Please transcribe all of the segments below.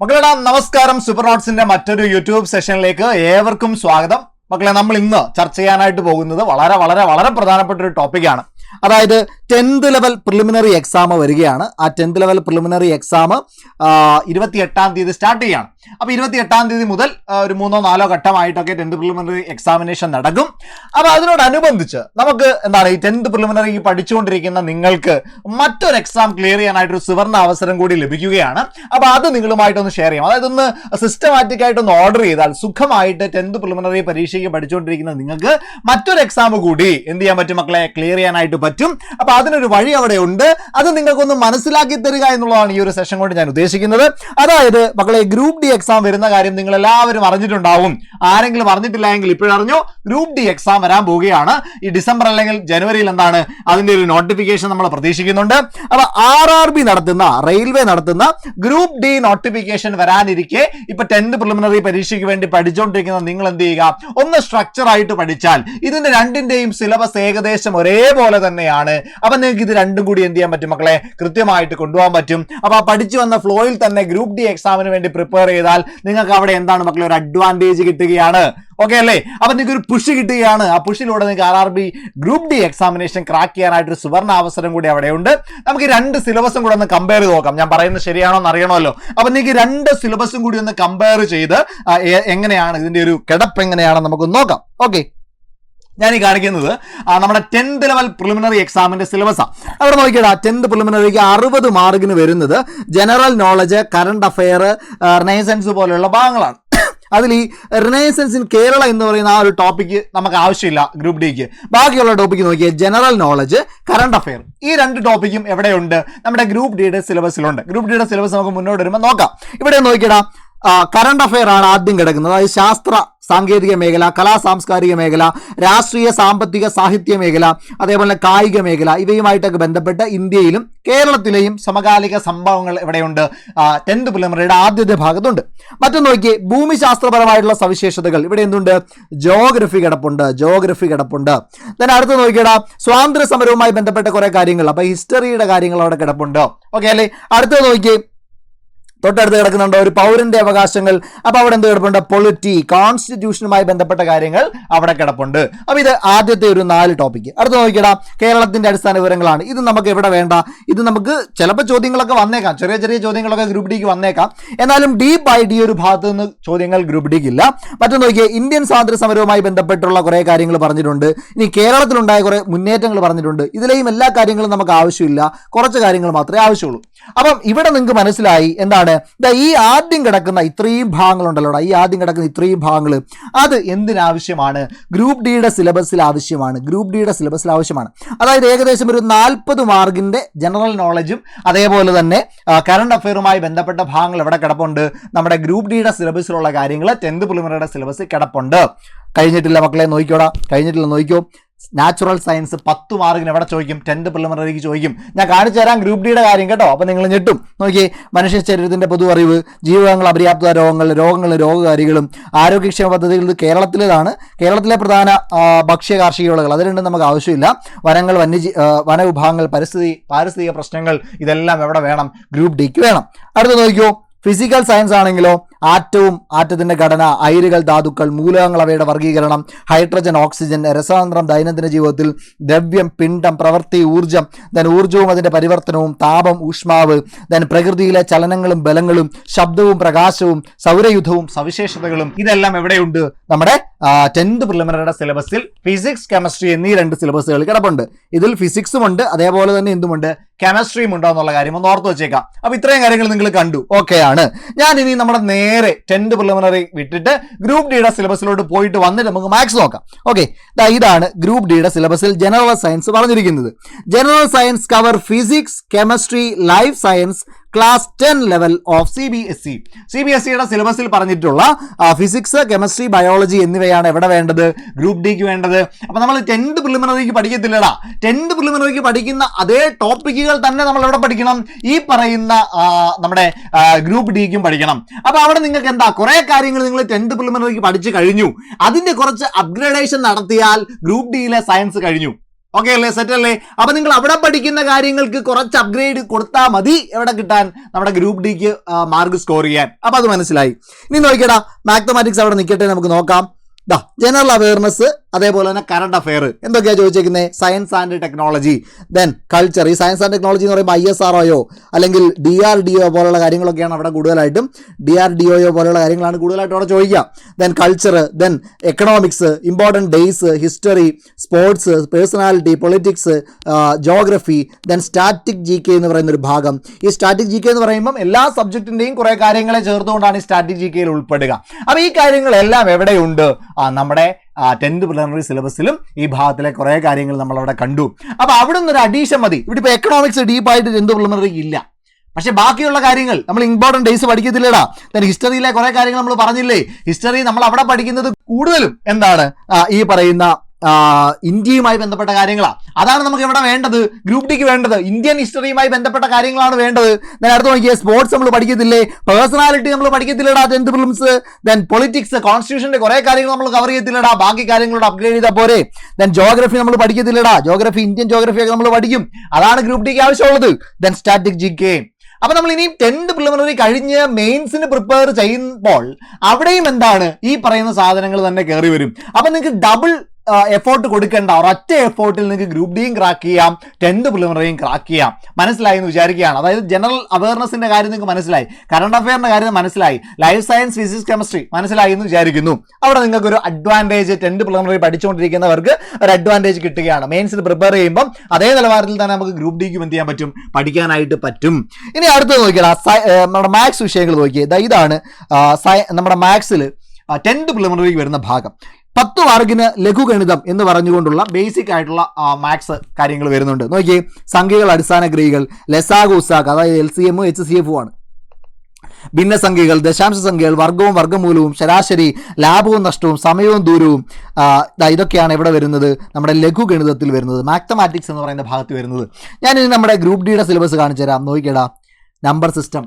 മക്കളുടെ നമസ്കാരം. സൂപ്പർ നോട്ട്സിന്റെ മറ്റൊരു യൂട്യൂബ് സെഷനിലേക്ക് ഏവർക്കും സ്വാഗതം. മക്കളെ നമ്മൾ ഇന്ന് ചർച്ച ചെയ്യാനായിട്ട് പോകുന്നത് വളരെ വളരെ വളരെ പ്രധാനപ്പെട്ട ഒരു ടോപ്പിക്കാണ് അതായത് ടെൻത്ത് ലെവൽ പ്രിലിമിനറി എക്സാം വരികയാണ്. ആ ടെൻത്ത് ലെവൽ പ്രിലിമിനറി എക്സാം ഇരുപത്തി എട്ടാം തീയതി സ്റ്റാർട്ട് ചെയ്യാണ്. അപ്പൊ ഇരുപത്തി എട്ടാം തീയതി മുതൽ ഒരു മൂന്നോ നാലോ ഘട്ടമായിട്ടൊക്കെ ടെൻത്ത് പ്രിലിമിനറി എക്സാമിനേഷൻ നടക്കും. അപ്പൊ അതിനോടനുബന്ധിച്ച് നമുക്ക് എന്താണ് ഈ ടെൻത്ത് പ്രിലിമിനറി പഠിച്ചുകൊണ്ടിരിക്കുന്ന നിങ്ങൾക്ക് മറ്റൊരു എക്സാം ക്ലിയർ ചെയ്യാനായിട്ട് ഒരു സുവർണ അവസരം കൂടി ലഭിക്കുകയാണ്. അപ്പൊ അത് നിങ്ങളുമായിട്ടൊന്ന് ഷെയർ ചെയ്യാം. അതായത് ഒന്ന് സിസ്റ്റമാറ്റിക് ആയിട്ടൊന്ന് ഓർഡർ ചെയ്താൽ സുഖമായിട്ട് ടെൻത്ത് പ്രിലിമിനറി പരീക്ഷയ്ക്ക് പഠിച്ചുകൊണ്ടിരിക്കുന്ന നിങ്ങൾക്ക് മറ്റൊരു എക്സാം കൂടി എന്ത് ചെയ്യാൻ പറ്റും മക്കളെ? ക്ലിയർ ചെയ്യാനായിട്ട് പറ്റും. അപ്പൊ അതിനൊരു വഴി അവിടെ ഉണ്ട് അത് നിങ്ങൾക്കൊന്ന് മനസ്സിലാക്കി തരിക എന്നുള്ളതാണ് ഈ ഒരു സെഷൻ കൊണ്ട് ഞാൻ ഉദ്ദേശിക്കുന്നത്. അതായത് മക്കളെ ഗ്രൂപ്പ് ഡി എക്സാം വരുന്ന കാര്യം നിങ്ങൾ എല്ലാവരും അറിഞ്ഞിട്ടുണ്ടാവും. ആരെങ്കിലും അറിഞ്ഞിട്ടില്ല എങ്കിൽ ഇപ്പോഴറിഞ്ഞു ഗ്രൂപ്പ് ഡി എക്സാം വരാൻ പോവുകയാണ്. ഈ ഡിസംബർ അല്ലെങ്കിൽ ജനുവരിയിൽ എന്താണ് അതിന്റെ ഒരു നോട്ടിഫിക്കേഷൻ നമ്മൾ പ്രതീക്ഷിക്കുന്നുണ്ട്. അപ്പൊ ആർ ആർ ബി നടത്തുന്ന റെയിൽവേ നടത്തുന്ന ഗ്രൂപ്പ് ഡി നോട്ടിഫിക്കേഷൻ വരാനിരിക്കെ ഇപ്പൊ ടെൻത്ത് പ്രിലിമിനറി പരീക്ഷയ്ക്ക് വേണ്ടി പഠിച്ചുകൊണ്ടിരിക്കുന്ന നിങ്ങൾ എന്ത് ചെയ്യുക? ഒന്ന് സ്ട്രക്ചർ ആയിട്ട് പഠിച്ചാൽ ഇതിന്റെ രണ്ടിന്റെയും സിലബസ് ഏകദേശം ഒരേപോലെ തന്നെയാണ്. അപ്പൊ നിങ്ങൾക്ക് ഇത് രണ്ടും കൂടി എന്ത് ചെയ്യാൻ പറ്റും മക്കളെ? കൃത്യമായിട്ട് കൊണ്ടുപോകാൻ പറ്റും. അപ്പൊ പഠിച്ചു വന്ന ഫ്ലോയിൽ തന്നെ ഗ്രൂപ്പ് ഡി എക്സാമിന് വേണ്ടി പ്രിപ്പയർ ചെയ്താൽ നിങ്ങൾക്ക് അവിടെ എന്താണ് മക്കളെ ഒരു അഡ്വാന്റേജ് കിട്ടുകയാണ്. ഓക്കെ അല്ലേ? അപ്പൊ നിങ്ങൾക്ക് ഒരു പുഷ് കിട്ടുകയാണ്. ആ പുഷിലൂടെ നിങ്ങൾക്ക് R R B group D examination crack ചെയ്യാനായിട്ട് ഒരു സുവർണ അവസരം കൂടി അവിടെയുണ്ട്. നമുക്ക് രണ്ട് സിലബസും കൂടെ ഒന്ന് കമ്പയർ ചെയ്ത് നോക്കാം. ഞാൻ പറയുന്നത് ശരിയാണോ എന്ന് അറിയണമല്ലോ. അപ്പൊ നിങ്ങൾക്ക് രണ്ട് സിലബസും കൂടി ഒന്ന് കമ്പയർ ചെയ്ത് എങ്ങനെയാണ് ഇതിന്റെ ഒരു കിടപ്പ് എങ്ങനെയാണെന്ന് നമുക്ക് നോക്കാം. ഓക്കെ ഞാൻ ഈ കാണിക്കുന്നത് നമ്മുടെ ടെൻത്ത് ലെവൽ പ്രിലിമിനറി എക്സാമിന്റെ സിലബസാണ് അവിടെ നോക്കിയടാ ടെൻത്ത് പ്രിലിമിനറിക്ക് അറുപത് മാർക്കിന് വരുന്നത് general knowledge current affair renaissance പോലെയുള്ള ഭാഗങ്ങളാണ്. അതിൽ ഈ റിനൈസൻസ് ഇൻ കേരള എന്ന് പറയുന്ന ആ ഒരു ടോപ്പിക്ക് നമുക്ക് ആവശ്യമില്ല ഗ്രൂപ്പ് ഡിക്ക് ബാക്കിയുള്ള ടോപ്പിക്ക് നോക്കിയാൽ ജനറൽ നോളജ് കറണ്ട് അഫെയർ ഈ രണ്ട് ടോപ്പിക്കും എവിടെയുണ്ട്? നമ്മുടെ ഗ്രൂപ്പ് ഡിയുടെ സിലബസിലുണ്ട് ഗ്രൂപ്പ് ഡിയുടെ സിലബസ് നമുക്ക് മുന്നോട്ട് വരുമ്പോൾ നോക്കാം. ഇവിടെ നോക്കിയടാ കറണ്ട് അഫെയർ ആണ് ആദ്യം കിടക്കുന്നത്. അതായത് ശാസ്ത്ര സാങ്കേതിക മേഖല കലാ സാംസ്കാരിക മേഖല രാഷ്ട്രീയ സാമ്പത്തിക സാഹിത്യ മേഖല അതേപോലെ കായിക മേഖല ഇവയുമായിട്ടൊക്കെ ബന്ധപ്പെട്ട് ഇന്ത്യയിലും കേരളത്തിലെയും സമകാലിക സംഭവങ്ങൾ ഇവിടെയുണ്ട്. ടെൻത്ത് പുലമറയുടെ ആദ്യത്തെ ഭാഗത്തുണ്ട്. മറ്റൊന്ന് നോക്കി ഭൂമിശാസ്ത്രപരമായിട്ടുള്ള സവിശേഷതകൾ. ഇവിടെ എന്തുണ്ട്? ജോഗ്രഫി കിടപ്പുണ്ട് ജോഗ്രഫി കിടപ്പുണ്ട്. Then അടുത്ത് നോക്കിയടാ സ്വാതന്ത്ര്യ സമരവുമായി ബന്ധപ്പെട്ട കുറേ കാര്യങ്ങൾ. അപ്പോൾ ഹിസ്റ്ററിയുടെ കാര്യങ്ങൾ അവിടെ കിടപ്പുണ്ട്. ഓക്കെ അല്ലേ? അടുത്തത് നോക്കി തൊട്ടടുത്ത് കിടക്കുന്നുണ്ട് ഒരു പൗരന്റെ അവകാശങ്ങൾ. അപ്പൊ അവിടെ എന്ത് കിടപ്പുണ്ട്? പൊളിറ്റി കോൺസ്റ്റിറ്റ്യൂഷനുമായി ബന്ധപ്പെട്ട കാര്യങ്ങൾ അവിടെ കിടപ്പുണ്ട്. അപ്പൊ ഇത് ആദ്യത്തെ ഒരു നാല് ടോപ്പിക് അടുത്ത് നോക്കിയടാ കേരളത്തിന്റെ അടിസ്ഥാന വിവരങ്ങളാണ്. ഇത് നമുക്ക് എവിടെ വേണ്ട? ഇത് നമുക്ക് ചിലപ്പോൾ ചോദ്യങ്ങളൊക്കെ വന്നേക്കാം. ചെറിയ ചെറിയ ചോദ്യങ്ങളൊക്കെ ഗ്രൂപ്പ് ഡിക്ക് വന്നേക്കാം. എന്നാലും ഡീപ്പ് ആയിട്ട് ഈ ഒരു ഭാഗത്ത് നിന്ന് ചോദ്യങ്ങൾ ഗ്രൂപ്പ് ഡിക്ക് ഇല്ല. മറ്റൊന്ന് നോക്കിയാൽ ഇന്ത്യൻ സ്വാതന്ത്ര്യ സമരവുമായി ബന്ധപ്പെട്ടുള്ള കുറേ കാര്യങ്ങൾ പറഞ്ഞിട്ടുണ്ട്. ഇനി കേരളത്തിലുണ്ടായ കുറേ മുന്നേറ്റങ്ങൾ പറഞ്ഞിട്ടുണ്ട്. ഇതിലെയും എല്ലാ കാര്യങ്ങളും നമുക്ക് ആവശ്യമില്ല. കുറച്ച് കാര്യങ്ങൾ മാത്രമേ ആവശ്യമുള്ളൂ. അപ്പം ഇവിടെ നിങ്ങൾക്ക് മനസ്സിലായി എന്താണ്? ഈ ആദ്യം കിടക്കുന്ന ഇത്രയും ഭാഗങ്ങളുണ്ടല്ലോ ഈ ആദ്യം കിടക്കുന്ന ഇത്രയും ഭാഗങ്ങൾ അത് എന്തിനാവശ്യമാണ്? ഗ്രൂപ്പ് ഡിയുടെ സിലബസിൽ ആവശ്യമാണ്. ഗ്രൂപ്പ് ഡിയുടെ സിലബസിൽ ആവശ്യമാണ്. അതായത് ഏകദേശം ഒരു നാൽപ്പത് മാർക്കിന്റെ ജനറൽ നോളജും അതേപോലെ തന്നെ കറണ്ട് അഫെയറുമായി ബന്ധപ്പെട്ട ഭാഗങ്ങൾ എവിടെ കിടപ്പുണ്ട്? നമ്മുടെ ഗ്രൂപ്പ് ഡിയുടെ സിലബസിലുള്ള കാര്യങ്ങൾ ടെൻത്ത് പ്രിലിമിനറിയുടെ സിലബസിൽ കിടപ്പുണ്ട്. കഴിഞ്ഞിട്ടില്ല മക്കളെ നോക്കിയോടാ കഴിഞ്ഞിട്ടില്ല നോക്കിക്കോ. നാച്ചുറൽ സയൻസ് പത്ത് മാർക്കിന് എവിടെ ചോദിക്കും? ടെൻത്ത് പ്രിലിമിനറിക്ക് ചോദിക്കും. ഞാൻ കാണിച്ചു തരാം ഗ്രൂപ്പ് ഡിയുടെ കാര്യം കേട്ടോ. അപ്പോൾ നിങ്ങൾ ഞെട്ടും. നോക്കി മനുഷ്യ ശരീരത്തിന്റെ പൊതു അറിവ് ജീവകങ്ങൾ അപര്യാപ്ത രോഗങ്ങൾ രോഗങ്ങൾ രോഗകാരികളും ആരോഗ്യക്ഷേമ പദ്ധതികൾ ഇത് കേരളത്തിലേതാണ്. കേരളത്തിലെ പ്രധാന ഭക്ഷ്യ കാർഷിക വിളകൾ. അത് രണ്ടും നമുക്ക് ആവശ്യമില്ല. വനങ്ങൾ വന്യജീ വനവിഭാഗങ്ങൾ പരിസ്ഥിതി പാരിസ്ഥിതിക പ്രശ്നങ്ങൾ ഇതെല്ലാം എവിടെ വേണം? ഗ്രൂപ്പ് ഡിക്ക് വേണം. അടുത്ത് നോക്കിയോ ഫിസിക്കൽ സയൻസ് ആണെങ്കിലോ ആറ്റവും ആറ്റത്തിന്റെ ഘടന അയിരുകൾ ധാതുക്കൾ മൂലകങ്ങൾ അവയുടെ വർഗീകരണം ഹൈഡ്രജൻ ഓക്സിജൻ രസതന്ത്രം ദൈനംദിന ജീവിതത്തിൽ ദ്രവ്യം പിണ്ഡം പ്രവൃത്തി ഊർജം ദൻ ഊർജവും അതിന്റെ പരിവർത്തനവും താപം ഊഷ്മാവ് ദൻ പ്രകൃതിയിലെ ചലനങ്ങളും ബലങ്ങളും ശബ്ദവും പ്രകാശവും സൗരയുധവും സവിശേഷതകളും ഇതെല്ലാം എവിടെയുണ്ട്? നമ്മുടെ ടെൻത്ത് പ്രിലിമിനറിയുടെ സിലബസിൽ ഫിസിക്സ് കെമിസ്ട്രി എന്നീ രണ്ട് സിലബസുകൾ കിടപ്പുണ്ട്. ഇതിൽ ഫിസിക്സും ഉണ്ട് അതേപോലെ തന്നെ എന്തുമുണ്ട്? കെമിസ്ട്രിയും ഉണ്ടോ എന്നുള്ള കാര്യം ഒന്ന് ഓർത്ത് വെച്ചേക്കാം. അപ്പൊ ഇത്രയും കാര്യങ്ങൾ നിങ്ങൾ കണ്ടു. ഓക്കെ ആണ്. ഞാൻ ഇനി നമ്മുടെ നേരെ ടെൻത്ത് പ്രിലിമിനറി വിട്ടിട്ട് ഗ്രൂപ്പ് ഡിയുടെ സിലബസിലോട്ട് പോയിട്ട് വന്നിട്ട് നമുക്ക് മാത്സ് നോക്കാം. ഓക്കെ ഇതാണ് ഗ്രൂപ്പ് ഡിയുടെ സിലബസിൽ ജനറൽ സയൻസ് പറഞ്ഞിരിക്കുന്നത്. General science cover physics chemistry life science class ten level of C B S E C B S സിയുടെ സിലബസിൽ പറഞ്ഞിട്ടുള്ള ഫിസിക്സ് കെമിസ്ട്രി ബയോളജി എന്നിവയാണ് എവിടെ വേണ്ടത്? ഗ്രൂപ്പ് ഡിക്ക് വേണ്ടത്. അപ്പോൾ നമ്മൾ ടെൻത്ത് പ്രിലിമിനറിക്ക് പഠിക്കത്തില്ലടാ. ടെൻത്ത് പ്രിലിമിനറിക്ക് പഠിക്കുന്ന അതേ ടോപ്പിക്കുകൾ തന്നെ നമ്മൾ എവിടെ പഠിക്കണം? ഈ പറയുന്ന നമ്മുടെ ഗ്രൂപ്പ് ഡിക്കും പഠിക്കണം. അപ്പോൾ അവിടെ നിങ്ങൾക്ക് എന്താ? കുറേ കാര്യങ്ങൾ നിങ്ങൾ ടെൻത്ത് പ്രിലിമിനറിക്ക് പഠിച്ചു കഴിഞ്ഞു. അതിന്റെ കുറച്ച് അപ്ഗ്രേഡേഷൻ നടത്തിയാൽ ഗ്രൂപ്പ് ഡിയിലെ സയൻസ് കഴിഞ്ഞു. ഓക്കെ അല്ലേ സെറ്റ് അല്ലേ? അപ്പൊ നിങ്ങൾ അവിടെ പഠിക്കുന്ന കാര്യങ്ങൾക്ക് കുറച്ച് അപ്ഗ്രേഡ് കൊടുത്താൽ മതി. എവിടെ കിട്ടാൻ? നമ്മുടെ ഗ്രൂപ്പ് ഡിക്ക് മാർക്ക് സ്കോർ ചെയ്യാൻ. അപ്പൊ അത് മനസ്സിലായി. ഇനി നോക്കിയടാ മാത്തമാറ്റിക്സ് അവിടെ നിൽക്കട്ടെ നമുക്ക് നോക്കാം. ദാ ജനറൽ അവയർനെസ് അതേപോലെ തന്നെ കറണ്ട് അഫെയർ എന്തൊക്കെയാണ് ചോദിച്ചേക്കുന്നത് science and technology then culture ഈ സയൻസ് ആൻഡ് ടെക്നോളജി എന്ന് പറയുമ്പോൾ ഐ എസ് ആർ ഒയോ അല്ലെങ്കിൽ ഡി ആർ ഡി ഒ പോലുള്ള കാര്യങ്ങളൊക്കെയാണ് അവിടെ കൂടുതലായിട്ടും. ഡി ആർ ഡി ഒയോ പോലുള്ള കാര്യങ്ങളാണ് കൂടുതലായിട്ടും അവിടെ ചോദിക്കുക. Then culture then economics important days history sports personality politics geography then static G K എന്ന് പറയുന്ന ഒരു ഭാഗം. ഈ സ്റ്റാറ്റിക് ജി കെ എന്ന് പറയുമ്പം എല്ലാ സബ്ജക്റ്റിന്റെയും കുറേ കാര്യങ്ങളെ ചേർത്തുകൊണ്ടാണ് ഈ സ്റ്റാറ്റിക് ജി കെയിൽ ഉൾപ്പെടുക. അപ്പോൾ ഈ കാര്യങ്ങളെല്ലാം എവിടെയുണ്ട്? നമ്മുടെ ടെൻത്ത് പ്രിലിമിനറി സിലബസിലും ഈ ഭാഗത്തിലെ കുറേ കാര്യങ്ങൾ നമ്മൾ അവിടെ കണ്ടു. അപ്പോൾ അവിടെ ഒരു അഡീഷൻ മതി. ഇവിടെ ഇപ്പോൾ എക്കണോമിക്സ് ഡീപ്പായിട്ട് ടെൻത്ത് പ്രിലിമിനറി ഇല്ല. പക്ഷെ ബാക്കിയുള്ള കാര്യങ്ങൾ നമ്മൾ ഇമ്പോർട്ടന്റ് ഡേയ്സ് പഠിക്കത്തില്ലടാ. ഹിസ്റ്ററിയിലെ കുറേ കാര്യങ്ങൾ നമ്മൾ പറഞ്ഞില്ലേ? ഹിസ്റ്ററി നമ്മൾ അവിടെ പഠിക്കുന്നത് കൂടുതലും എന്താണ്? ഈ പറയുന്ന ഇന്ത്യയുമായി ബന്ധപ്പെട്ട കാര്യങ്ങളാണ് അതാണ് നമുക്ക് ഇവിടെ വേണ്ടത്. ഗ്രൂപ്പ് ഡിക്ക് വേണ്ടത്. ഇന്ത്യൻ ഹിസ്റ്ററിയുമായി ബന്ധപ്പെട്ട കാര്യങ്ങളാണ് വേണ്ടത്. ഞാൻ അടുത്ത് നോക്കിയേ സ്പോർട്സ് നമ്മൾ പഠിക്കത്തില്ലേ? പേഴ്സണാലിറ്റി നമ്മൾ പഠിക്കത്തില്ലടാ ടെൻത്ത് ഫിലിംസ് ദെൻ പൊളിറ്റിക്സ് കോൺസ്റ്റിറ്റ്യൂഷന്റെ കുറേ കാര്യങ്ങൾ നമ്മൾ കവർ ചെയ്യത്തില്ലടാ. ബാക്കി കാര്യങ്ങളോട് അപ്ഗ്രേഡ് ചെയ്താൽ പോരെ. ദെൻ ജോഗ്രഫി നമ്മൾ പഠിക്കത്തില്ലടാ. ജോഗ്രഫി ഇന്ത്യൻ ജോഗ്രഫി ഒക്കെ നമ്മൾ പഠിക്കും. അതാണ് ഗ്രൂപ്പ് ഡിക്ക് ആവശ്യമുള്ളത്. ദെൻ സ്റ്റാറ്റിക് ജി കെ അപ്പൊ നമ്മൾ ഇനിയും ടെൻത്ത് പ്രിലിമിനറി കഴിഞ്ഞ് മെയിൻസിന് പ്രിപ്പയർ ചെയ്യുമ്പോൾ അവിടെയും എന്താണ്? ഈ പറയുന്ന സാധനങ്ങൾ തന്നെ കയറി വരും. അപ്പൊ നിങ്ങൾക്ക് ഡബിൾ എഫോർട്ട് കൊടുക്കേണ്ട. ഒരൊറ്റ എഫോർട്ടിൽ നിങ്ങൾക്ക് ഗ്രൂപ്പ് ഡിയും ക്രാക്ക് ചെയ്യാം. ടെൻത്ത് പ്രിലിമിനറിയും ക്രാക്ക് ചെയ്യാം. മനസ്സിലായി എന്ന് വിചാരിക്കുകയാണ്. അതായത് ജനറൽ അവയർനെസിന്റെ കാര്യം നിങ്ങൾക്ക് മനസ്സിലായി. കറണ്ട് അഫെയറിന്റെ കാര്യം മനസ്സിലായി. ലൈഫ് സയൻസ് ഫിസിക്സ് കെമിസ്ട്രി മനസ്സിലായി എന്ന് വിചാരിക്കുന്നു. അവിടെ നിങ്ങൾക്ക് ഒരു അഡ്വാന്റേജ് ടെൻത്ത് പ്രിലിമിനറി പഠിച്ചുകൊണ്ടിരിക്കുന്നവർക്ക് ഒരു അഡ്വാന്റേജ് കിട്ടുകയാണ്. മെയിൻസിന് പ്രിപ്പയർ ചെയ്യുമ്പോൾ അതേ നിലവാരത്തിൽ തന്നെ നമുക്ക് ഗ്രൂപ്പ് ഡിക്കും എന്ത് ചെയ്യാൻ പറ്റും? പഠിക്കാനായിട്ട് പറ്റും. ഇനി അടുത്തത് നോക്കിയാൽ നമ്മുടെ മാത്സ് വിഷയങ്ങൾ നോക്കിയത് ഇതാണ് നമ്മുടെ മാത്സിൽ ടെൻത്ത് പ്രിലിമിനറിക്ക് വരുന്ന ഭാഗം. പത്ത് മാർക്കിന് ലഘുഗണിതം എന്ന് പറഞ്ഞുകൊണ്ടുള്ള ബേസിക് ആയിട്ടുള്ള മാത്സ് കാര്യങ്ങൾ വരുന്നുണ്ട്. നോക്കിയേ സംഖ്യകൾ അടിസ്ഥാന ക്രിയകൾ ലെസാഗ് ഉസാഖ് അതായത് എൽ സി എമ്മും എച്ച് സി എഫും ആണ്. ഭിന്നസംഖ്യകൾ ദശാംശ സംഖ്യകൾ വർഗവും വർഗമൂലവും ശരാശരി ലാഭവും നഷ്ടവും സമയവും ദൂരവും ഇതൊക്കെയാണ് ഇവിടെ വരുന്നത് നമ്മുടെ ലഘുഗണിതത്തിൽ വരുന്നത് മാത്തമാറ്റിക്സ് എന്ന് പറയുന്ന ഭാഗത്ത് വരുന്നത്. ഞാനിനി നമ്മുടെ ഗ്രൂപ്പ് ഡിയുടെ സിലബസ് കാണിച്ചു തരാം നോക്കിയടാ നമ്പർ സിസ്റ്റം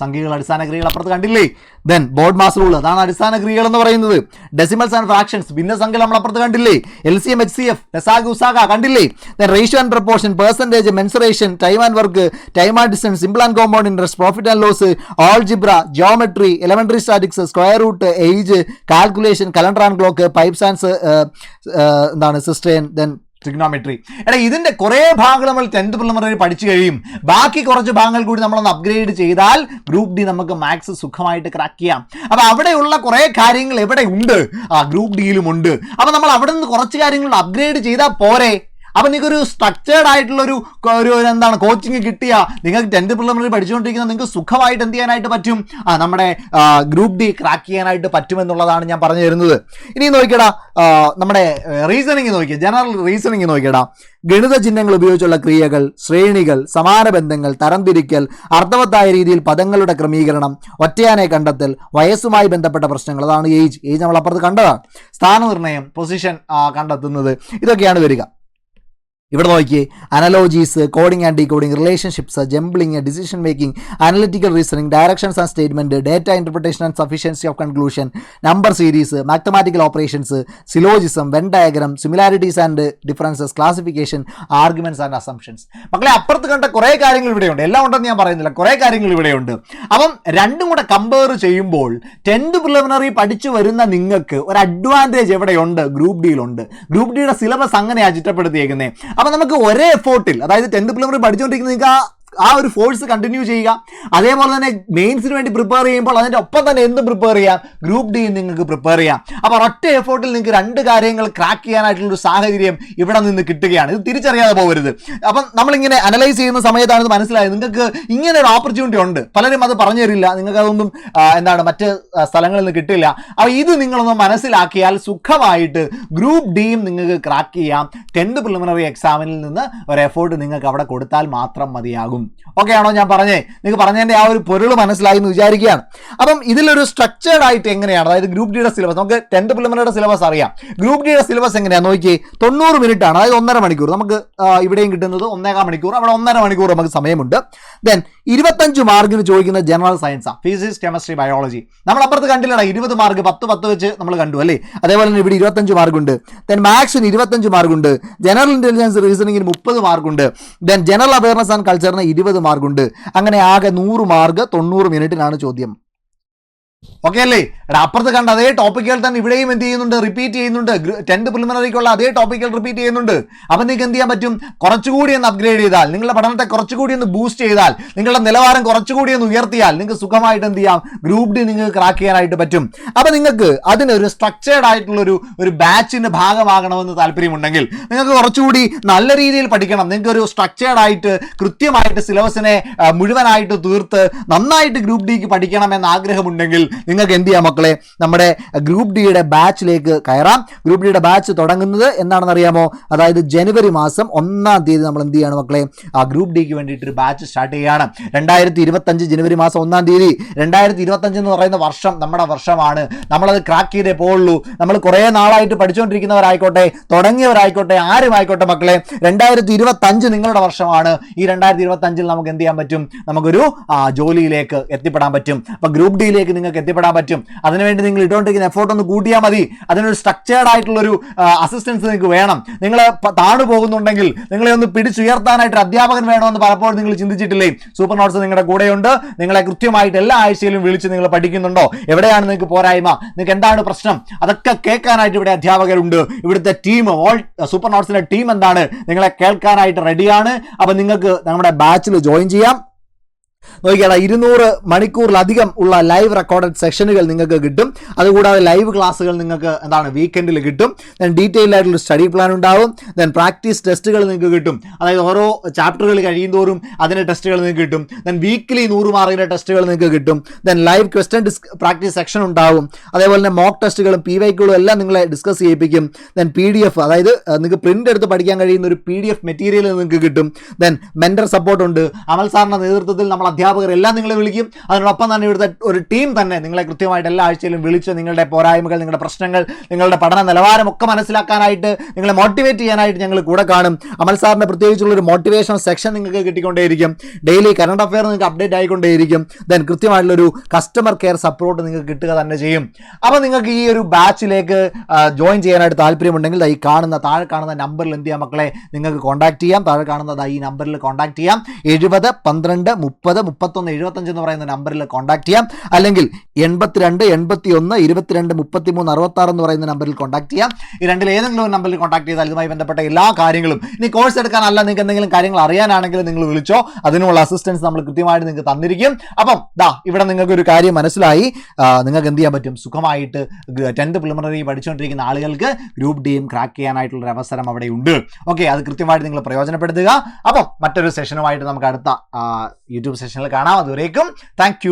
സംഖ്യകൾ അടിസ്ഥാന ക്രിയകൾ അപ്പുറത്ത് കണ്ടില്ലേ? ദെൻ ബോർഡ് മാസ് റൂൾ അതാണ് അടിസ്ഥാന ക്രിയകൾ എന്ന് പറയുന്നത്. ഡെസിമൽസ് ആൻഡ് ഫ്രാക്ഷൻസ് ഭിന്ന ഭിന്നസംഖ്യ നമ്മൾ അപ്പുറത്ത് കണ്ടില്ലേ? L C M H C F ലെസാഗ് ഉസാഗ കണ്ടില്ലേ? Then ratio and proportion percentage mensuration time and work time and distance simple and compound interest profit and loss algebra geometry elementary statics square root age calculation calendar and clock pipe and എന്താണ് cistern then trigonometry എടാ ഇതിന്റെ കുറേ ഭാഗങ്ങൾ നമ്മൾ tenth preliminary പഠിച്ചു കഴിയും. ബാക്കി കുറച്ച് ഭാഗങ്ങൾ കൂടി നമ്മളൊന്ന് അപ്ഗ്രേഡ് ചെയ്താൽ ഗ്രൂപ്പ് ഡി നമുക്ക് മാത്സ് സുഖമായിട്ട് ക്രാക്ക് ചെയ്യാം. അപ്പൊ അവിടെയുള്ള കുറേ കാര്യങ്ങൾ എവിടെ ഉണ്ട്? ആ ഗ്രൂപ്പ് ഡിയിലും ഉണ്ട്. അപ്പൊ നമ്മൾ അവിടെ നിന്ന് കുറച്ച് കാര്യങ്ങൾ അപ്ഗ്രേഡ് ചെയ്താൽ പോരെ? അപ്പൊ നിങ്ങൾക്ക് ഒരു സ്ട്രക്ചേർഡ് ആയിട്ടുള്ള ഒരു ഒരു ഒരു എന്താണ് കോച്ചിങ് കിട്ടിയ നിങ്ങൾക്ക് ടെൻത്ത് പ്രിലിമിനറി പഠിച്ചുകൊണ്ടിരിക്കുന്ന നിങ്ങൾക്ക് സുഖമായിട്ട് എന്ത് ചെയ്യാനായിട്ട് പറ്റും? ആ നമ്മുടെ ഗ്രൂപ്പ് ഡി ക്രാക്ക് ചെയ്യാനായിട്ട് പറ്റുമെന്നുള്ളതാണ് ഞാൻ പറഞ്ഞു തരുന്നത്. ഇനി നോക്കിയടാ നമ്മുടെ റീസണിങ് നോക്കിയ ജനറൽ റീസണിങ് നോക്കിയടാ. ഗണിത ചിഹ്നങ്ങൾ ഉപയോഗിച്ചുള്ള ക്രിയകൾ ശ്രേണികൾ സമാന ബന്ധങ്ങൾ തരംതിരിക്കൽ അർത്ഥവത്തായ രീതിയിൽ പദങ്ങളുടെ ക്രമീകരണം ഒറ്റയാനെ കണ്ടെത്തൽ വയസ്സുമായി ബന്ധപ്പെട്ട പ്രശ്നങ്ങൾ അതാണ് ഏജ് ഏജ് നമ്മൾ അപ്പുറത്ത് കണ്ടതാണ് സ്ഥാനനിർണയം പൊസിഷൻ കണ്ടെത്തുന്നത്. ഇതൊക്കെയാണ് വരിക. ഇവിടെ നോക്കിയേ analogies coding and decoding relationships jumbling decision making analytical reasoning directions and statement data interpretation and sufficiency of conclusion number series mathematical operations syllogism venn diagram similarities and differences classification arguments and assumptions മക്കളെ അപ്പുറത്ത് കണ്ട കുറേ കാര്യങ്ങൾ ഇവിടെയുണ്ട്. എല്ലാം ഉണ്ടെന്ന് ഞാൻ പറയുന്നില്ല. കുറേ കാര്യങ്ങൾ ഇവിടെയുണ്ട്. അപ്പം രണ്ടും കൂടെ കമ്പയർ ചെയ്യുമ്പോൾ ടെൻത്ത് പ്രിലിമിനറി പഠിച്ചു വരുന്ന നിങ്ങൾക്ക് ഒരു അഡ്വാന്റേജ് എവിടെയുണ്ട്? ഗ്രൂപ്പ് ഡിയിലുണ്ട് ഗ്രൂപ്പ് ഡിയുടെ സിലബസ് അങ്ങനെയാണ് ചിട്ടപ്പെടുത്തിയേക്കുന്നത് അപ്പം നമുക്ക് ഒരേ എഫോർട്ടിൽ അതായത് ടെൻത്ത് പ്ലംബറി പഠിച്ചുകൊണ്ടിരിക്കുന്ന നിങ്ങൾക്ക് ആ ആ ഒരു ഫോഴ്സ് കണ്ടിന്യൂ ചെയ്യുക. അതേപോലെ തന്നെ മെയിൻസിന് വേണ്ടി പ്രിപ്പയർ ചെയ്യുമ്പോൾ അതിന്റെ ഒപ്പം തന്നെ എന്ത് പ്രിപ്പയർ ചെയ്യാം? ഗ്രൂപ്പ് ഡി നിങ്ങൾക്ക് പ്രിപ്പയർ ചെയ്യാം. അപ്പോൾ ഒറ്റ എഫോർട്ടിൽ നിങ്ങൾക്ക് രണ്ട് കാര്യങ്ങൾ ക്രാക്ക് ചെയ്യാനായിട്ടുള്ള ഒരു സാഹചര്യം ഇവിടെ നിന്ന് കിട്ടുകയാണ്. ഇത് തിരിച്ചറിയാതെ പോകരുത്. അപ്പം നമ്മളിങ്ങനെ അനലൈസ് ചെയ്യുന്ന സമയത്താണ് ഇത് മനസ്സിലായത്. നിങ്ങൾക്ക് ഇങ്ങനെ ഒരു ഓപ്പർച്യൂണിറ്റി ഉണ്ട്. പലരും അത് പറഞ്ഞു തരില്ല. നിങ്ങൾക്ക് അതൊന്നും എന്താണ് മറ്റ് സ്ഥലങ്ങളിൽ നിന്ന് കിട്ടില്ല. അപ്പോൾ ഇത് നിങ്ങളൊന്ന് മനസ്സിലാക്കിയാൽ സുഖമായിട്ട് ഗ്രൂപ്പ് ഡിയും നിങ്ങൾക്ക് ക്രാക്ക് ചെയ്യാം. ടെൻത്ത് പ്രിലിമിനറി എക്സാമിനിൽ നിന്ന് ഒരു എഫേർട്ട് നിങ്ങൾക്ക് അവിടെ കൊടുത്താൽ മാത്രം മതിയാകും. ഉണ്ടാകും ഓക്കെ ആണോ ഞാൻ പറഞ്ഞേ? നിങ്ങൾക്ക് പറഞ്ഞതിന്റെ ആ ഒരു പൊരുൾ മനസ്സിലായി എന്ന് വിചാരിക്കുകയാണ്. അപ്പം ഇതിലൊരു സ്ട്രക്ചേർഡ് ആയിട്ട് എങ്ങനെയാണ്? അതായത് ഗ്രൂപ്പ് ഡിയുടെ സിലബസ് നമുക്ക് ടെൻത്ത് പ്രിലിമിനറിയുടെ സിലബസ് അറിയാം. ഗ്രൂപ്പ് ഡിയുടെ സിലബസ് എങ്ങനെയാണ് നോക്കി തൊണ്ണൂറ് മിനിറ്റ് ആണ്. അതായത് ഒന്നര മണിക്കൂർ. നമുക്ക് ഇവിടെയും കിട്ടുന്നത് ഒന്നേകാൽ മണിക്കൂർ. അവിടെ ഒന്നര മണിക്കൂർ നമുക്ക് സമയമുണ്ട്. ദെൻ ഇരുപത്തഞ്ച് മാർക്കിന് ചോദിക്കുന്ന ജനറൽ സയൻസാണ് ഫിസിക്സ് കെമിസ്ട്രി ബയോളജി നമ്മൾ അപ്പുറത്ത് കണ്ടില്ലടാ ഇരുപത് മാർക്ക് പത്ത് പത്ത് വെച്ച് നമ്മൾ കണ്ടു അല്ലേ? അതേപോലെ തന്നെ ഇവിടെ ഇരുപത്തഞ്ച് മാർക്കുണ്ട് ദെൻ മാത്സിന് ഇരുപത്തഞ്ച് മാർക്കുണ്ട് ജനറൽ ഇന്റലിജൻസ് റീസണിങ്ങിന് മുപ്പത് മാർക്കുണ്ട് ദെൻ ജനറൽ അവയർനെസ് ആൻഡ് കൾച്ചറിന് ഇരുപത് മാർക്കുണ്ട്. അങ്ങനെ ആകെ നൂറ് മാർക്ക് തൊണ്ണൂറ് മിനിറ്റിനാണ് ചോദ്യം. ഓക്കെ അല്ലേ? എടാ അപ്പുറത്ത് കണ്ട അതേ ടോപ്പിക്കുകൾ തന്നെ ഇവിടെയും എന്ത് ചെയ്യുന്നുണ്ട്? റിപ്പീറ്റ് ചെയ്യുന്നുണ്ട്. ടെൻത്ത് പ്രിലിമിനറിക്കുള്ള അതേ ടോപ്പിക്കുകൾ റിപ്പീറ്റ് ചെയ്യുന്നുണ്ട്. അപ്പം നിങ്ങൾക്ക് എന്ത് ചെയ്യാൻ പറ്റും? കുറച്ചുകൂടി ഒന്ന് അപ്ഗ്രേഡ് ചെയ്താൽ നിങ്ങളുടെ പഠനത്തെ കുറച്ചുകൂടി ഒന്ന് ബൂസ്റ്റ് ചെയ്താൽ നിങ്ങളുടെ നിലവാരം കുറച്ചുകൂടി ഒന്ന് ഉയർത്തിയാൽ നിങ്ങൾക്ക് സുഖമായിട്ട് എന്ത് ചെയ്യാം? ഗ്രൂപ്പ് ഡി നിങ്ങൾക്ക് ക്രാക്ക് ചെയ്യാനായിട്ട് പറ്റും. അപ്പം നിങ്ങൾക്ക് അതിനൊരു സ്ട്രക്ചേർഡ് ആയിട്ടുള്ള ഒരു ഒരു ബാച്ചിന്റെ ഭാഗമാകണമെന്ന് താല്പര്യമുണ്ടെങ്കിൽ നിങ്ങൾക്ക് കുറച്ചുകൂടി നല്ല രീതിയിൽ പഠിക്കണം. നിങ്ങൾക്ക് ഒരു സ്ട്രക്ചേർഡ് ആയിട്ട് കൃത്യമായിട്ട് സിലബസിനെ മുഴുവനായിട്ട് തീർത്ത് നന്നായിട്ട് ഗ്രൂപ്പ് ഡിക്ക് പഠിക്കണം എന്ന ആഗ്രഹമുണ്ടെങ്കിൽ നിങ്ങൾക്ക് എന്ത് ചെയ്യാം മക്കളെ? നമ്മുടെ ഗ്രൂപ്പ് ഡിയുടെ ബാച്ചിലേക്ക് കയറാം. ഗ്രൂപ്പ് ഡിയുടെ ബാച്ച് തുടങ്ങുന്നത് എന്താണെന്ന് അറിയാമോ? അതായത് ജനുവരി മാസം ഒന്നാം തീയതി നമ്മൾ എന്ത് ചെയ്യാണ് മക്കളെ? ആ ഗ്രൂപ്പ് ഡിക്ക് വേണ്ടിയിട്ട് ഒരു ബാച്ച് സ്റ്റാർട്ട് ചെയ്യുകയാണ്. രണ്ടായിരത്തി ഇരുപത്തഞ്ച് ജനുവരി മാസം ഒന്നാം തീയതി. രണ്ടായിരത്തി ഇരുപത്തഞ്ച് എന്ന് പറയുന്ന വർഷം നമ്മുടെ വർഷമാണ്. നമ്മളത് ക്രാക്ക് ചെയ്തേ പോകുള്ളൂ നമ്മൾ കുറേ നാളായിട്ട് പഠിച്ചുകൊണ്ടിരിക്കുന്നവരായിക്കോട്ടെ തുടങ്ങിയവരായിക്കോട്ടെ ആരും ആയിക്കോട്ടെ മക്കളെ? രണ്ടായിരത്തി ഇരുപത്തഞ്ച് നിങ്ങളുടെ വർഷമാണ്. ഈ രണ്ടായിരത്തി ഇരുപത്തഞ്ചിൽ നമുക്ക് എന്ത് ചെയ്യാൻ പറ്റും? നമുക്കൊരു ജോലിയിലേക്ക് എത്തിപ്പെടാൻ പറ്റും. അപ്പൊ ഗ്രൂപ്പ് ഡിയിലേക്ക് നിങ്ങൾക്ക് എത്തിപ്പെടാൻ പറ്റും. അതിനുവേണ്ടി നിങ്ങൾ ഇട്ടുകൊണ്ടിരിക്കുന്ന എഫോർട്ട് ഒന്ന് കൂട്ടിയാൽ മതി. അതിനൊരു സ്ട്രക്ചേർഡ് ആയിട്ടുള്ളൊരു അസിസ്റ്റൻസ് നിങ്ങൾക്ക് വേണം. നിങ്ങൾ താണു പോകുന്നുണ്ടെങ്കിൽ നിങ്ങളെ ഒന്ന് പിടിച്ചുയർത്താനായിട്ട് അധ്യാപകൻ വേണമെന്ന് പലപ്പോഴും നിങ്ങൾ ചിന്തിച്ചിട്ടില്ലേ? സൂപ്പർ നോട്ട്സ് നിങ്ങളുടെ കൂടെയുണ്ട്. നിങ്ങളെ കൃത്യമായിട്ട് എല്ലാ ആഴ്ചയിലും വിളിച്ച് നിങ്ങൾ പഠിക്കുന്നുണ്ടോ? എവിടെയാണ് നിങ്ങൾക്ക് പോരായ്മ? നിങ്ങൾക്ക് എന്താണ് പ്രശ്നം? അതൊക്കെ കേൾക്കാനായിട്ട് ഇവിടെ അധ്യാപകരുണ്ട്. ഇവിടുത്തെ ടീം ഓൾ സൂപ്പർ നോട്ട്സിന്റെ ടീം എന്താണ്? നിങ്ങളെ കേൾക്കാനായിട്ട് റെഡിയാണ് അപ്പൊ നിങ്ങൾക്ക് നമ്മുടെ ബാച്ചിൽ ജോയിൻ ചെയ്യാം. നോക്കിയാടാ ഇരുന്നൂറ് മണിക്കൂറിലധികം ഉള്ള ലൈവ് റെക്കോർഡഡ് സെഷനുകൾ നിങ്ങൾക്ക് കിട്ടും. അതുകൂടാതെ ലൈവ് ക്ലാസ്സുകൾ നിങ്ങൾക്ക് എന്താണ് വീക്കെൻഡിൽ കിട്ടും. ദെൻ ഡീറ്റെയിൽ ആയിട്ടുള്ള സ്റ്റഡി പ്ലാൻ ഉണ്ടാവും. ദെൻ പ്രാക്ടീസ് ടെസ്റ്റുകൾ നിങ്ങൾക്ക് കിട്ടും. അതായത് ഓരോ ചാപ്റ്ററുകൾ കഴിയുന്തോറും അതിന്റെ ടെസ്റ്റുകൾ നിങ്ങൾക്ക് കിട്ടും. ദെൻ വീക്ക്ലി നൂറ് മാർക്കിന്റെ ടെസ്റ്റുകൾ നിങ്ങൾക്ക് കിട്ടും. Then live questions practice section ഉണ്ടാവും. അതേപോലെ തന്നെ മോക്ക് ടെസ്റ്റുകളും പി വൈക്കുകളും എല്ലാം നിങ്ങളെ ഡിസ്കസ് ചെയ്യിപ്പിക്കും. ദെൻ പി ഡി എഫ് അതായത് നിങ്ങൾക്ക് പ്രിന്റ് എടുത്ത് പഠിക്കാൻ കഴിയുന്ന ഒരു പി ഡി എഫ് മെറ്റീരിയൽ നിങ്ങൾക്ക് കിട്ടും. ദെൻ മെന്റർ സപ്പോർട്ട് ഉണ്ട്. അമൽ സാറിന്റെ നേതൃത്വത്തിൽ നമ്മൾ അധ്യാപകർ എല്ലാം നിങ്ങളെ വിളിക്കും. അതിനോടൊപ്പം തന്നെ ഇവിടുത്തെ ഒരു ടീം തന്നെ നിങ്ങളെ കൃത്യമായിട്ട് എല്ലാ ആഴ്ചയിലും വിളിച്ച് നിങ്ങളുടെ പോരായ്മകൾ നിങ്ങളുടെ പ്രശ്നങ്ങൾ നിങ്ങളുടെ പഠന നിലവാരമൊക്കെ മനസ്സിലാക്കാനായിട്ട് നിങ്ങളെ മോട്ടിവേറ്റ് ചെയ്യാനായിട്ട് ഞങ്ങൾ കൂടെ കാണും. അമൽ സാറിന്റെ പ്രത്യേകിച്ചുള്ളൊരു മോട്ടിവേഷൻ സെക്ഷൻ നിങ്ങൾക്ക് കിട്ടിക്കൊണ്ടേയിരിക്കും. ഡെയിലി കറണ്ട് അഫയർ നിങ്ങൾക്ക് അപ്ഡേറ്റ് ആയിക്കൊണ്ടേയിരിക്കും. ദെൻ കൃത്യമായിട്ടുള്ളൊരു കസ്റ്റമർ കെയർ സപ്പോർട്ട് നിങ്ങൾക്ക് കിട്ടുക തന്നെ ചെയ്യും. അപ്പോൾ നിങ്ങൾക്ക് ഈ ഒരു ബാച്ചിലേക്ക് ജോയിൻ ചെയ്യാനായിട്ട് താല്പര്യമുണ്ടെങ്കിൽ ഈ കാണുന്ന താഴെ കാണുന്ന നമ്പറിൽ എന്ത് ചെയ്യാം മക്കളെ? നിങ്ങൾക്ക് കോൺടാക്ട് ചെയ്യാം. താഴെ കാണുന്ന ദാ ഈ നമ്പറിൽ കോൺടാക്ട് ചെയ്യാം. എഴുപത് പന്ത്രണ്ട് മുപ്പത് മുപ്പത്തൊന്ന് എഴുപത്തഞ്ച് എന്ന് പറയുന്ന നമ്പറിൽ കോൺടാക്ട് ചെയ്യാം. അല്ലെങ്കിൽ എൺപത്തിരണ്ട് എൺപത്തി ഒന്ന് ഇരുപത്തിരണ്ട് മുപ്പത്തി മൂന്ന് അറുപത്തി ആറ് എന്ന് പറയുന്ന നമ്പറിൽ കോൺടാക്ട് ചെയ്യാം. ഈ രണ്ടിൽ ഏതെങ്കിലും ഒരു നമ്പറിൽ കോൺടാക്ട് ചെയ്താൽ ഇതുമായി ബന്ധപ്പെട്ട എല്ലാ കാര്യങ്ങളും ഇനി കോഴ്സ് എടുക്കാനല്ല നിങ്ങൾക്ക് എന്തെങ്കിലും കാര്യങ്ങൾ അറിയാനാണെങ്കിൽ നിങ്ങൾ വിളിച്ചോ. അതിനുള്ള അസിസ്റ്റൻസ് നമ്മൾ കൃത്യമായിട്ട് നിങ്ങൾക്ക് തന്നിരിക്കും. അപ്പം ദാ ഇവിടെ നിങ്ങൾക്ക് ഒരു കാര്യം മനസ്സിലായി. നിങ്ങൾക്ക് എന്ത് ചെയ്യാൻ പറ്റും? സുഖമായിട്ട് ടെൻത്ത് പ്രിലിമിനറി പഠിച്ചുകൊണ്ടിരിക്കുന്ന ആളുകൾക്ക് ഗ്രൂപ്പ് ഡിയും ക്രാക്ക് ചെയ്യാനായിട്ടുള്ള ഒരു അവസരം അവിടെ ഉണ്ട് ഓക്കെ അത് കൃത്യമായിട്ട് നിങ്ങൾ പ്രയോജനപ്പെടുത്തുക. അപ്പം മറ്റൊരു സെഷനുമായിട്ട് നമുക്ക് അടുത്ത യൂട്യൂബ് യൂട്യൂബ് സെഷനിൽ കാണാം. അതുവരേക്കും താങ്ക്